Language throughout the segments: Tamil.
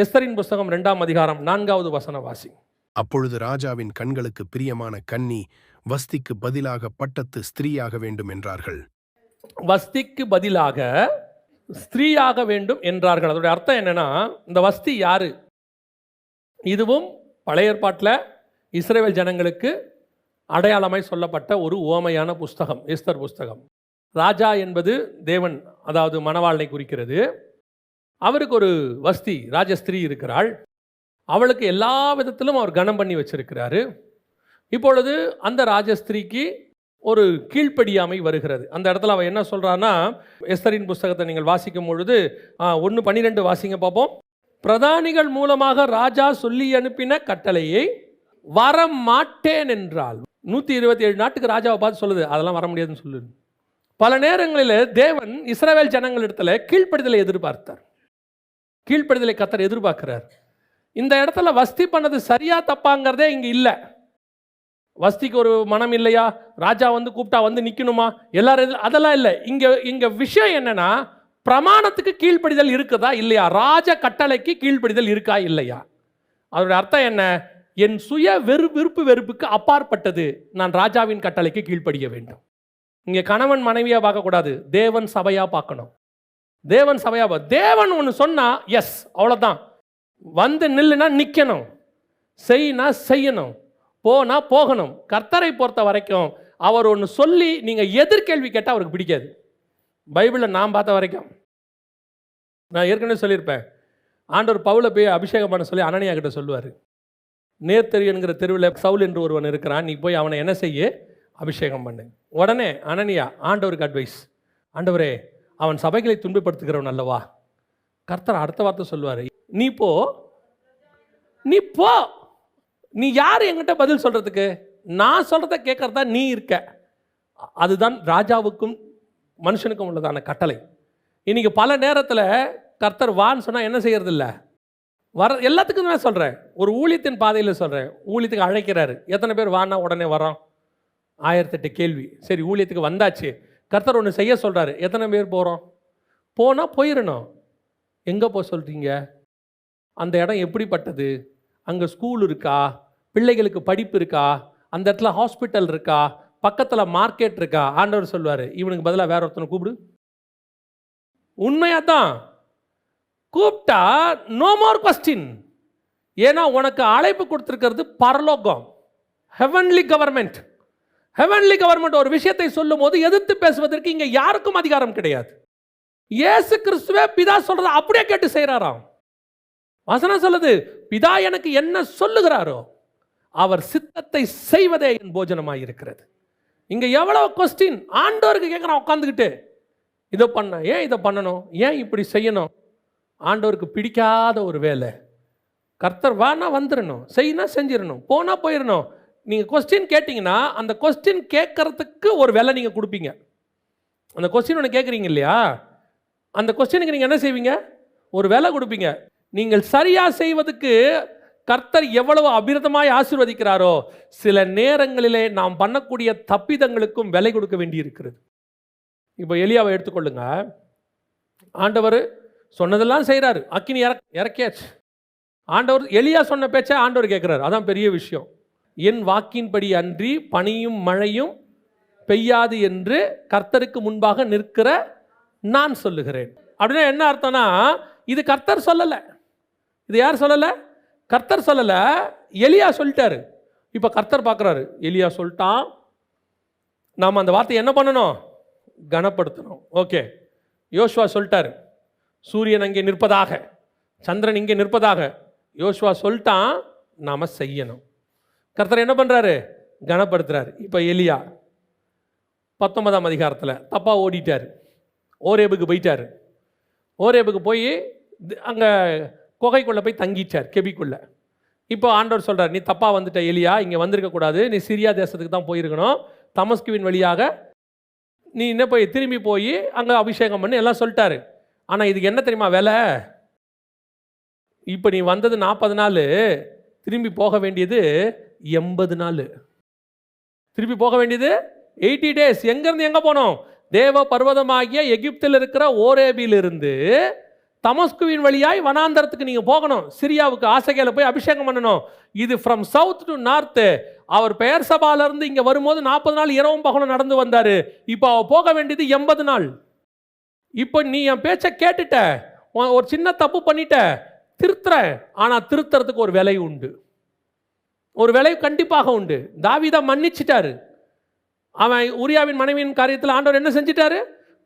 எஸ்தரின் புஸ்தகம் ரெண்டாம் அதிகாரம் நான்காவது வசன வாசி அப்பொழுது ராஜாவின் கண்களுக்கு பிரியமான கன்னி வஸ்திக்கு பதிலாக பட்டத்து ஸ்திரீயாக வேண்டும் என்றார்கள். வஸ்திக்கு பதிலாக ஸ்திரீயாக வேண்டும் என்றார்கள். அதோடைய அர்த்தம் என்னன்னா இந்த வஸ்தி யாரு? இதுவும் பழைய ஏற்பாட்டில் இஸ்ரேல் ஜனங்களுக்கு அடையாளமாய் சொல்லப்பட்ட ஒரு உவமையான புஸ்தகம் எஸ்தர் புஸ்தகம். ராஜா என்பது தேவன் அதாவது மணவாளனை குறிக்கிறது. அவருக்கு ஒரு வஸ்தி ராஜஸ்திரீ இருக்கிறாள். அவளுக்கு எல்லா விதத்திலும் அவர் கனம் பண்ணி வச்சிருக்கிறாரு. இப்பொழுது அந்த ராஜஸ்திரீக்கு ஒரு கீழ்ப்படியாமை வருகிறது. அந்த இடத்துல அவன் என்ன சொல்கிறான்னா எஸ்தரின் புஸ்தகத்தை நீங்கள் வாசிக்கும் பொழுது ஒன்று பன்னிரெண்டு வாசிங்க பார்ப்போம் பிரதானிகள் மூலமாக ராஜா சொல்லி அனுப்பின கட்டளையை வர மாட்டேன் என்றால் நூற்றி இருபத்தி ஏழு நாட்டுக்கு ராஜாவை பார்த்து சொல்லுது. அதெல்லாம் வர முடியாதுன்னு சொல்லுது. பல நேரங்களில் தேவன் இஸ்ரவேல் ஜனங்களிடத்தில் கீழ்ப்படுதலை எதிர்பார்த்தார். கீழ்ப்படுதலை கத்தர் எதிர்பார்க்கிறார். இந்த இடத்துல வஸ்தி பண்ணது சரியா தப்பாங்கிறதே இங்கே இல்லை. வஸ்திக்கு ஒரு மனம் இல்லையா? ராஜா வந்து கூப்பிட்டா வந்து நிற்கணுமா எல்லாரும் அதெல்லாம் இல்லை. இங்கே இங்கே விஷயம் என்னென்னா பிரமாணத்துக்கு கீழ்ப்படிதல் இருக்குதா இல்லையா? ராஜ கட்டளைக்கு கீழ்ப்படிதல் இருக்கா இல்லையா? அதோட அர்த்தம் என்ன? என் சுய வெறு விருப்பு வெறுப்புக்கு அப்பாற்பட்டது நான் ராஜாவின் கட்டளைக்கு கீழ்ப்படிய வேண்டும். இங்கே கணவன் மனைவியாக பார்க்கக்கூடாது. தேவன் சபையாக பார்க்கணும். தேவன் சபையா தேவன் ஒன்று சொன்னால் எஸ் அவ்வளோதான் வந்து நில்லுனா நிற்கணும் செய்யினா செய்யணும். போனால் போகணும். கர்த்தரை பொறுத்த வரைக்கும் அவர் ஒன்று சொல்லி நீங்கள் எதிர்கேள்வி கேட்டால் அவருக்கு பிடிக்காது. பைபிளில் நான் பார்த்த வரைக்கும். நான் ஏற்கனவே சொல்லியிருப்பேன். ஆண்டவர் பவுலை போய் அபிஷேகம் பண்ண சொல்லி அனனியா கிட்ட சொல்லுவார். நேர்த்தெரு என்கிற தெருவில் சவுல் என்று ஒருவன் இருக்கிறான். நீ போய் அவனை என்ன செய்ய? அபிஷேகம் பண்ணு. உடனே அனனியா ஆண்டவருக்கு அட்வைஸ் ஆண்டவரே அவன் சபைகளை துன்பப்படுத்துகிறவன் அல்லவா? கர்த்தர் அடுத்த வார்த்தை சொல்லுவார் நீ போ நீ போ. நீ யார் என்கிட்ட பதில் சொல்கிறதுக்கு நான் சொல்கிறத கேட்குறதா நீ இருக்க. அதுதான் ராஜாவுக்கும் மனுஷனுக்கும் உள்ளதான கட்டளை. இன்னைக்கு பல நேரத்தில் கர்த்தர் வான்னு சொன்னால் என்ன செய்கிறது இல்லை வர எல்லாத்துக்கும் நான் சொல்கிறேன் ஒரு ஊழியத்தின் பாதையில் சொல்கிறேன் ஊழியத்துக்கு அழைக்கிறாரு. எத்தனை பேர் வான்னா உடனே வரோம் ஆயிரத்தெட்டு கேள்வி. சரி ஊழியத்துக்கு வந்தாச்சு. கர்த்தர் ஒன்று செய்ய சொல்கிறாரு எத்தனை பேர் போகிறோம் போனால் போயிடணும் எங்கே போக சொல்கிறீங்க அந்த இடம் எப்படிப்பட்டது? அங்கே ஸ்கூல் இருக்கா? பிள்ளைகளுக்கு படிப்பு இருக்கா? அந்த இடத்துல ஹாஸ்பிட்டல் இருக்கா? பக்கத்தில் மார்க்கெட் இருக்கா? ஆண்டவர் சொல்லுவார். இவனுக்கு பதிலாக வேற ஒருத்தனை கூப்பிடு. உண்மையாக தான் கூப்பிட்டா நோ மோர் கொஸ்டின் ஏன்னா உனக்கு அழைப்பு கொடுத்துருக்கிறது பரலோகம். ஹெவன்லி கவர்மெண்ட் ஹெவன்லி கவர்மெண்ட் ஒரு விஷயத்தை சொல்லும் போது எதிர்த்து பேசுவதற்கு இங்கே யாருக்கும் அதிகாரம் கிடையாது. இயேசு கிறிஸ்துவே பிதா சொல்றத அப்படியே கேட்டு செய்கிறாராம் வசனம் சொல்லுது பிதா எனக்கு என்ன சொல்லுகிறாரோ அவர் சித்தத்தை செய்வதே என் போஜனமாக இருக்கிறது. இங்கே எவ்வளோ கொஸ்டின் ஆண்டோருக்கு கேட்குறான் உட்காந்துக்கிட்டு இதை பண்ண ஏன் இதை பண்ணணும்? ஏன் இப்படி செய்யணும்? ஆண்டோருக்கு பிடிக்காத ஒரு வேலை. கர்த்தர் வானா வந்துடணும் செய்யினா செஞ்சிடணும் போனால் போயிடணும் நீங்கள் கொஸ்டின் கேட்டிங்கன்னா அந்த கொஸ்டின் கேட்குறதுக்கு ஒரு விலை நீங்கள் கொடுப்பீங்க. அந்த கொஸ்டின் ஒன்று கேட்குறீங்க இல்லையா? அந்த கொஸ்டினுக்கு நீங்கள் என்ன செய்வீங்க? ஒரு விலை கொடுப்பீங்க. நீங்கள் சரியாக செய்வதுக்கு கர்த்தர் எவ்வளவு அபிரதமாய் ஆசிர்வதிக்கிறாரோ சில நேரங்களிலே நாம் பண்ணக்கூடிய தப்பிதங்களுக்கும் விலை கொடுக்க வேண்டியிருக்கிறது. இப்போ எலியாவை எடுத்துக்கொள்ளுங்க. ஆண்டவர் சொன்னதெல்லாம் செய்கிறாரு அக்கினி இறக் இறக்கியாச்சு. ஆண்டவர் எலியா சொன்ன பேச்சை ஆண்டவர் கேட்குறாரு. அதான் பெரிய விஷயம். என் வாக்கின்படி அன்றி பனியும் மழையும் பெய்யாது என்று கர்த்தருக்கு முன்பாக நிற்கிற நான் சொல்லுகிறேன். அப்படின்னா என்ன அர்த்தம்னா இது கர்த்தர் சொல்லலை. இது யார் சொல்லலை? கர்த்தர் சொல்லலை. எலியா சொல்லிட்டாரு. இப்போ கர்த்தர் பார்க்குறாரு எலியா சொல்லிட்டான். நாம் அந்த வார்த்தையை என்ன பண்ணணும்? கனப்படுத்தணும். ஓகே. யோஷுவா சொல்லிட்டாரு. சூரியன் அங்கே நிற்பதாக சந்திரன் இங்கே நிற்பதாக. யோசுவா சொல்லிட்டான் நாம் செய்யணும். கர்த்தர் என்ன பண்ணுறாரு கனப்படுத்துகிறார் இப்போ எலியா பத்தொன்பதாம் அதிகாரத்தில் தப்பாக ஓடிட்டார். ஓரேபுக்கு போயிட்டார். ஓரேபுக்கு போய் அங்கே குகைக்குள்ளே போய் தங்கிட்டார் கெபிக்குள்ளே. இப்போ ஆண்டவர் சொல்கிறார் நீ தப்பாக வந்துட்ட எலியா இங்கே வந்திருக்கக்கூடாது நீ சிரியா தேசத்துக்கு தான் போயிருக்கணும். தமஸ்குவின் வழியாக நீ என்ன போய் திரும்பி போய் அங்கே அபிஷேகம் பண்ணி எல்லாம் சொல்லிட்டாரு. ஆனால் இதுக்கு என்ன தெரியுமா விலை? இப்போ நீ வந்தது நாற்பது நாள் திரும்பி போக வேண்டியது எண்பது நாள். திருப்பி போக வேண்டியது எயிட்டி டேஸ். எங்கேருந்து எங்கே போனோம்? தேவ பர்வதமாகிய எகிப்தில் இருக்கிற ஓரேபியிலிருந்து தமஸ்குவின் வழியாய் வனாந்தரத்துக்கு நீங்கள் போகணும். சிரியாவுக்கு ஆசைகளை போய் அபிஷேகம் பண்ணணும். இது ஃப்ரம் சவுத் டு நார்த்து அவர் பெயர் சபால இருந்து வரும்போது நாற்பது நாள் இரவும் பகலும் நடந்து வந்தார். இப்போ அவர் போக வேண்டியது எண்பது நாள். இப்போ நீ என் பேச்சை கேட்டுட்ட. ஒரு சின்ன தப்பு பண்ணிட்ட. திருத்துற. ஆனால் திருத்துறதுக்கு ஒரு விலை உண்டு. ஒரு விலை கண்டிப்பாக உண்டு. தாவிதா மன்னிச்சிட்டாரு. அவன் உரியாவின் மனைவியின் காரியத்தில் ஆண்டவர் என்ன செஞ்சிட்டாரு?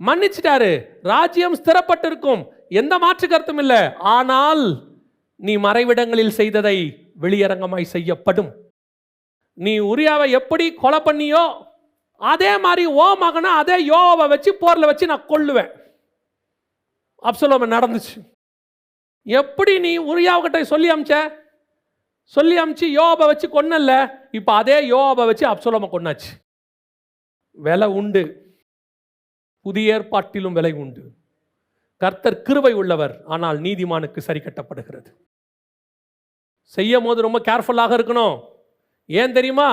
மன்னிச்சிட்டாரு. ராஜ்யம் ஸ்திரப்பட்டிருக்கும். எந்த மாற்று கருத்தும் இல்லை. ஆனால் நீ மறைவிடங்களில் செய்ததை வெளியரங்கமாய் செய்யப்படும். நீ உரியாவை எப்படி கொலை பண்ணியோ அதே மாதிரி ஓ மகனை அதே யோவை வச்சு போரில் வச்சு நான் கொல்லுவேன். அப்சலோமன் நடந்துச்சு. எப்படி நீ உரியாவுக்கிட்ட சொல்லி அமிச்ச? சொல்லி அமிச்சு யோபை வச்சு கொன்னல்ல இப்போ அதே யோபை வச்சு அப்சலோம கொன்னாச்சு. விலை உண்டு. புதிய ஏற்பாட்டிலும் விலை உண்டு. கர்த்தர் கிருவை உள்ளவர் ஆனால் நீதிமானுக்கு சரி கட்டப்படுகிறது. செய்யும் போது ரொம்ப கேர்ஃபுல்லாக இருக்கணும். ஏன் தெரியுமா?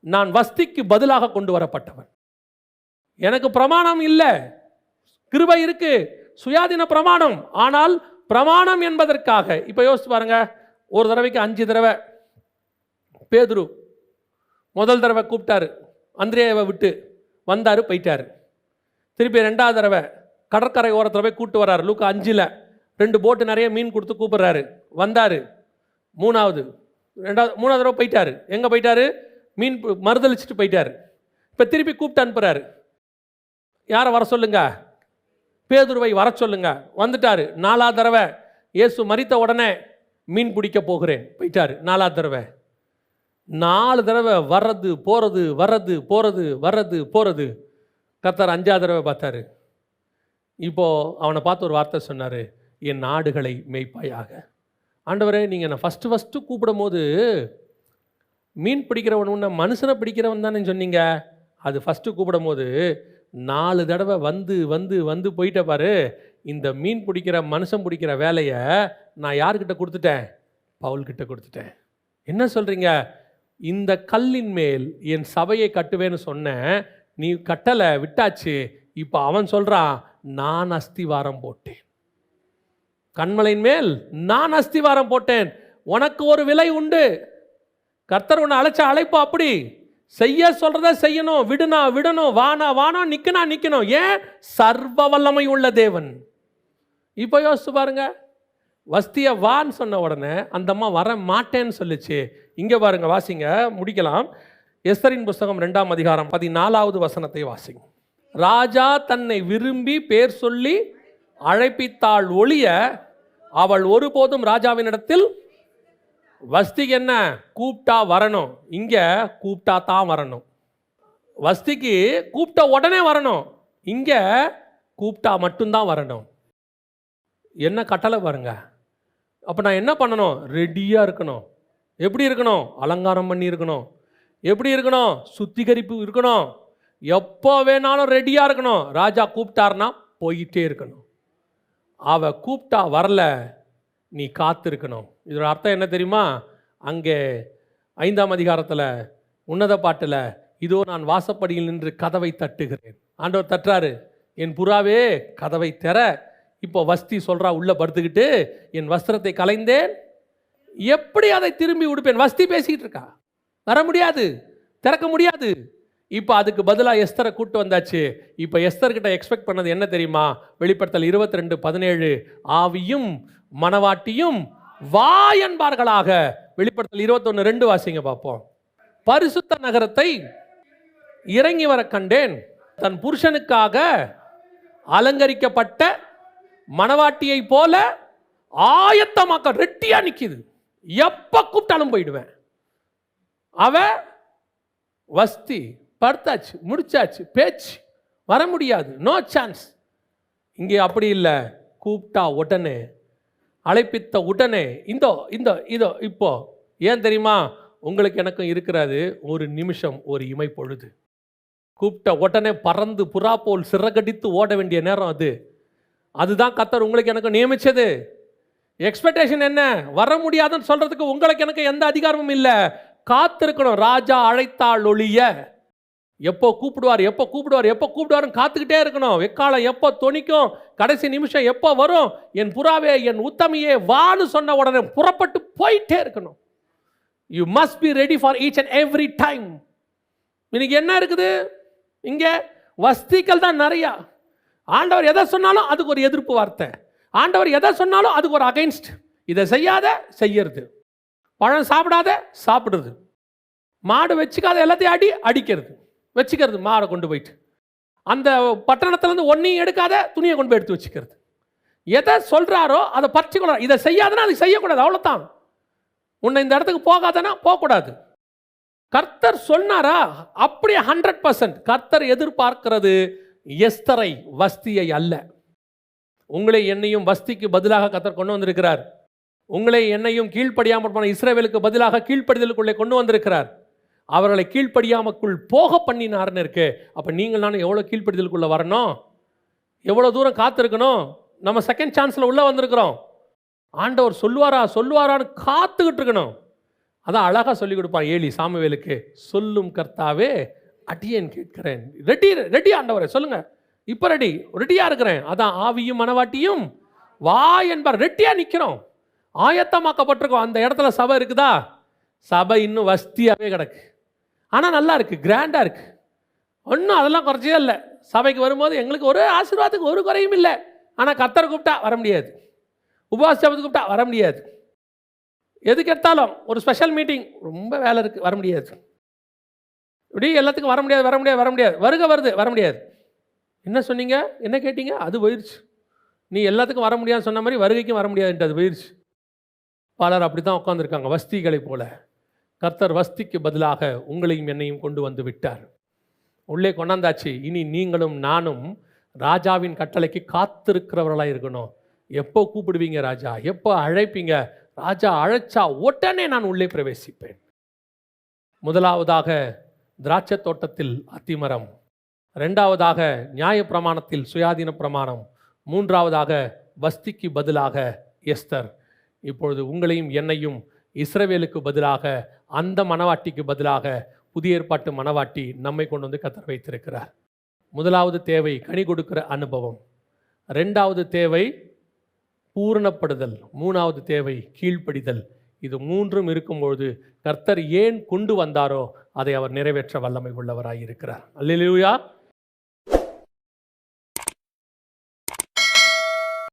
நான் வஸ்திக்கு பதிலாக கொண்டு வரப்பட்டவன். எனக்கு பிரமாணம் இல்லை. கிருபை இருக்கு. சுயாதீன பிரமாணம். ஆனால் பிரமாணம் என்பதற்காக. இப்போ யோசிச்சு பாருங்க. ஒரு தடவைக்கு அஞ்சு தடவை பேதுரு முதல் தடவை கூப்பிட்டாரு. அந்திரேவை விட்டு வந்தார் போயிட்டார். திருப்பி ரெண்டாவது தடவை கடற்கரை ஓரத்தில் போய் கூப்பிட்டு வர்றாரு. லூக்கா அஞ்சில் ரெண்டு போட்டு நிறைய மீன் கொடுத்து கூப்பிட்றாரு. வந்தார். மூணாவது ரெண்டாவது மூணாவது தடவை போயிட்டாரு. எங்கே போயிட்டாரு? மீன் மறுதளிச்சுட்டு போயிட்டார். இப்போ திருப்பி கூப்பிட்டு அனுப்புகிறாரு யாரை வர சொல்லுங்க? பேதுருவை வர சொல்லுங்க. வந்துட்டாரு. நாலாவது தடவை இயேசு மறித்த உடனே மீன் பிடிக்க போகிறேன். போயிட்டார். நாலாவது தடவை. நாலு தடவை வர்றது போகிறது வர்றது போகிறது வர்றது போகிறது கத்தார் அஞ்சாவது தடவை பார்த்தாரு. இப்போது அவனை பார்த்து ஒரு வார்த்தை சொன்னார். என் நாடுகளை மெய்ப்பாயாக. ஆண்டவரே நீங்கள் நான் ஃபஸ்ட்டு ஃபஸ்ட்டு கூப்பிடும் போது மீன் பிடிக்கிறவன் உன்னை மனுஷனை பிடிக்கிறவன் தானே சொன்னீங்க. அது ஃபஸ்ட்டு கூப்பிடும் போது நாலு தடவை வந்து வந்து வந்து போயிட்ட பாரு. இந்த மீன் பிடிக்கிற மனுஷன் பிடிக்கிற வேலையை நான் யார்கிட்ட கொடுத்துட்டேன்? பவுல்கிட்ட கொடுத்துட்டேன். என்ன சொல்கிறீங்க இந்த கல்லின் மேல் என் சபையை கட்டுவேன்னு சொன்னேன் நீ கட்டலை விட்டாச்சு. இப்போ அவன் சொல்கிறான் நான் அஸ்திவாரம் போட்டேன். கண்மலையின் மேல் நான் அஸ்திவாரம் போட்டேன். உனக்கு ஒரு விலை உண்டு. கர்த்தர் உன்னை அழைச்ச அழைப்பு அப்படி. செய்ய சொல்கிறத செய்யணும். விடுனா விடணும். வானா வானா நிற்கனா நிற்கணும் ஏன்? சர்வ வல்லமை உள்ள தேவன். இப்போ யோசிச்சு பாருங்க. வஸ்திய வான்னு சொன்ன உடனே அந்த அம்மா வர மாட்டேன்னு சொல்லிச்சு. இங்கே பாருங்க வாசிங்க முடிக்கலாம். எஸ்தரின் புஸ்தகம் ரெண்டாம் அதிகாரம் பதினாலாவது வசனத்தை வாசிங்க. ராஜா தன்னை விரும்பி பேர் சொல்லி அழைப்பித்தாள் ஒளிய அவள் ஒருபோதும் ராஜாவினிடத்தில் வஸ்திக்கு என்ன? கூப்பிட்டா வரணும். இங்கே கூப்பிட்டா தான் வரணும். வஸ்திக்கு கூப்பிட்ட உடனே வரணும். இங்கே கூப்பிட்டா மட்டும்தான் வரணும். என்ன கட்டளை பாருங்க. அப்போ நான் என்ன பண்ணணும்? ரெடியாக இருக்கணும். எப்படி இருக்கணும்? அலங்காரம் பண்ணி இருக்கணும். எப்படி இருக்கணும்? சுத்திகரிப்பு இருக்கணும். எப்போ வேணாலும் ரெடியாக இருக்கணும். ராஜா கூப்பிட்டாருன்னா போயிட்டே இருக்கணும். அவ கூப்பிட்டா வரல நீ காத்திருக்கணும். இதோட அர்த்தம் என்ன தெரியுமா? அங்கே ஐந்தாம் அதிகாரத்தில் உன்னத பாட்டில் இதோ நான் வாசப்படியில் நின்று கதவை தட்டுகிறேன். ஆண்டவர் தட்டுறாரு என் புறாவே கதவை தர இப்போ வஸ்தி சொல்கிறா உள்ளே படுத்துக்கிட்டு என் வஸ்திரத்தை கலைந்தேன். எப்படி அதை திரும்பி உடுப்பேன்? வஸ்தி பேசிக்கிட்டு இருக்கா. வர முடியாது. திறக்க முடியாது. இப்போ அதுக்கு பதிலாக எஸ்தரை கூட்டு வந்தாச்சு. இப்போ எஸ்தர்கிட்ட எக்ஸ்பெக்ட் பண்ணது என்ன தெரியுமா? வெளிப்படுத்தல் இருபத்தி ரெண்டு பதினேழு. ஆவியும் மனவாட்டியும் வா என்பார்களாக. வெளிப்படுத்தல் இருபத்தொன்று ரெண்டு வாசிங்க பார்ப்போம். பரிசுத்த நகரத்தை இறங்கி வர கண்டேன். தன் புருஷனுக்காக அலங்கரிக்கப்பட்ட மணவாட்டியை போல ஆயத்தமாக்க ரெட்டியா நிற்கிது எப்ப கூப்பிட்டாலும் போயிடுவேன். அவ வஸ்தி படுத்தாச்சு முடிச்சாச்சு பேச்சு வர முடியாது நோ சான்ஸ் இங்கே அப்படி இல்லை. கூப்பிட்டா உடனே அழைப்பித்த உடனே இந்தோ இந்த இதோ இப்போ ஏன் தெரியுமா? உங்களுக்கு எனக்கும் இருக்கிறது ஒரு நிமிஷம் ஒரு இமை பொழுது. கூப்பிட்ட உடனே பறந்து புறா போல் சிறகடித்து ஓட வேண்டிய நேரம் அது. அதுதான் கத்தர் உங்களுக்கு எனக்கு நியமிச்சது. எக்ஸ்பெக்டேஷன் என்ன? வர முடியாதுன்னு சொல்றதுக்கு உங்களுக்கு எனக்கு எந்த அதிகாரமும் இல்லை. காத்திருக்கணும். ராஜா அழைத்தாள் ஒழிய. எப்போ கூப்பிடுவார் எப்போ கூப்பிடுவார் எப்போ கூப்பிடுவாருன்னு காத்துக்கிட்டே இருக்கணும். எக்காலம் எப்போ துணிக்கும் கடைசி நிமிஷம் எப்போ வரும்? என் புறாவே என் உத்தமையே வான்னு சொன்ன உடனே புறப்பட்டு போயிட்டே இருக்கணும். You must be ready for each and every time இன்னைக்கு என்ன இருக்குது? இங்கே வஸ்திகள் தான் நிறையா. ஆண்டவர் எதை சொன்னாலும் அதுக்கு ஒரு எதிர்ப்பு வார்த்தை. ஆண்டவர் எதை சொன்னாலும் அதுக்கு ஒரு அகைன்ஸ்ட் இதை செய்யாத செய்யறது. பழம் சாப்பிடாத சாப்பிடுறது. மாடு வச்சுக்காத எல்லாத்தையும் அடி அடிக்கிறது. வச்சுக்கிறது மாடை கொண்டு போயிட்டு. அந்த பட்டணத்துலேருந்து ஒன்றையும் எடுக்காத துணியை கொண்டு போய் எடுத்து வச்சுக்கிறது. எதை சொல்கிறாரோ அதை பர்டிகுலர் இதை செய்யாதனா அது செய்யக்கூடாது. அவ்வளோதான் உன்னை இந்த இடத்துக்கு போகாதனா போகக்கூடாது. கர்த்தர் சொன்னாரா? அப்படியே ஹண்ட்ரட் பர்சன்ட் கர்த்தர் எதிர்பார்க்கிறது. எஸ்தரை வஸ்தியை அல்ல. உங்களை என்னையும் வஸ்திக்கு பதிலாக கத்தர் கொண்டு வந்திருக்கிறார். உங்களை என்னையும் கீழ்ப்படியாமல் போன இஸ்ரேவேலுக்கு பதிலாக கீழ்ப்படிதலுக்குள்ளே கொண்டு வந்திருக்கிறார். அவர்களை கீழ்ப்படியாமக்குள் போக பண்ணினார்னு இருக்கு. அப்போ நீங்கள் நானும் எவ்வளோ கீழ்ப்படிதலுக்குள்ளே வரணும்? எவ்வளோ தூரம் காத்திருக்கணும்? நம்ம செகண்ட் சான்ஸில் உள்ளே வந்திருக்கிறோம். ஆண்டவர் சொல்லுவாரா? சொல்லுவாரான்னு காத்துக்கிட்டு இருக்கணும். அதான் அழகாக சொல்லிக் கொடுப்பான் ஏலி சாமுவேலுக்கு. சொல்லும் கர்த்தாவே அடியேன் கேட்கிறேன். ரெடி ரெடி ஆண்டவரே சொல்லுங்க. இப்போ ரெடி ரெடியா இருக்கிறேன். அதான் ஆவியும் மனவாட்டியும் வா என்பார். ரெட்டியாக நிற்கிறோம் ஆயத்தமாக்கப்பட்டிருக்கோம். அந்த இடத்துல சபை இருக்குதா? சபை இன்னும் வஸ்தியாகவே கிடக்கு. ஆனால் நல்லா இருக்கு கிராண்டாக இருக்கு. ஒன்றும் அதெல்லாம் குறைச்சே இல்லை. சபைக்கு வரும்போது எங்களுக்கு ஒரு ஆசீர்வாதத்துக்கு ஒரு குறையும் இல்லை. ஆனால் கத்தரை கூப்பிட்டா வர முடியாது. உபவாச ஜெபத்துக்கு கூப்பிட்டா வர முடியாது. எதுக்கு எடுத்தாலும் ஒரு ஸ்பெஷல் மீட்டிங் ரொம்ப வேலை இருக்குது வர முடியாது. இப்படி எல்லாத்துக்கும் வர முடியாது வர முடியாது வர முடியாது. வருக வருது வர முடியாது. என்ன சொன்னீங்க? என்ன கேட்டீங்க? அது போயிடுச்சு நீ எல்லாத்துக்கும் வர முடியாதுன்னு சொன்ன மாதிரி வருகைக்கும் வர முடியாதுன்ட்டு அது போயிடுச்சு பலர் அப்படி தான் உட்காந்துருக்காங்க வஸ்திகளை போல. கர்த்தர் வஸ்திக்கு பதிலாக உங்களையும் என்னையும் கொண்டு வந்து விட்டார். உள்ளே கொண்டாந்தாச்சு. இனி நீங்களும் நானும் ராஜாவின் கட்டளைக்கு காத்திருக்கிறவர்களாக இருக்கணும். எப்போ கூப்பிடுவீங்க ராஜா? எப்போ அழைப்பீங்க? ராஜா அழைச்சா உடனே நான் உள்ளே பிரவேசிப்பேன். முதலாவதாக திராட்சை தோட்டத்தில் அத்திமரம். ரெண்டாவதாக நியாய பிரமாணத்தில் சுயாதீன பிரமாணம். மூன்றாவதாக வஸ்திக்கு பதிலாக எஸ்தர். இப்பொழுது உங்களையும் என்னையும் இஸ்ரவேலுக்கு பதிலாக அந்த மணவாட்டிக்கு பதிலாக புதிய ஏற்பாட்டு மனவாட்டி நம்மை கொண்டு வந்து கத்தர் வைத்திருக்கிறார். முதலாவது தேவை கனி கொடுக்கிற அனுபவம். ரெண்டாவது தேவை பூரணப்படுதல். மூணாவது தேவை கீழ்ப்படிதல். இது மூன்றும் இருக்கும்பொழுது கர்த்தர் ஏன் கொண்டு வந்தாரோ அதை அவர் நிறைவேற்ற வல்லமை உள்ளவராய் இருக்கிறார் அல்லா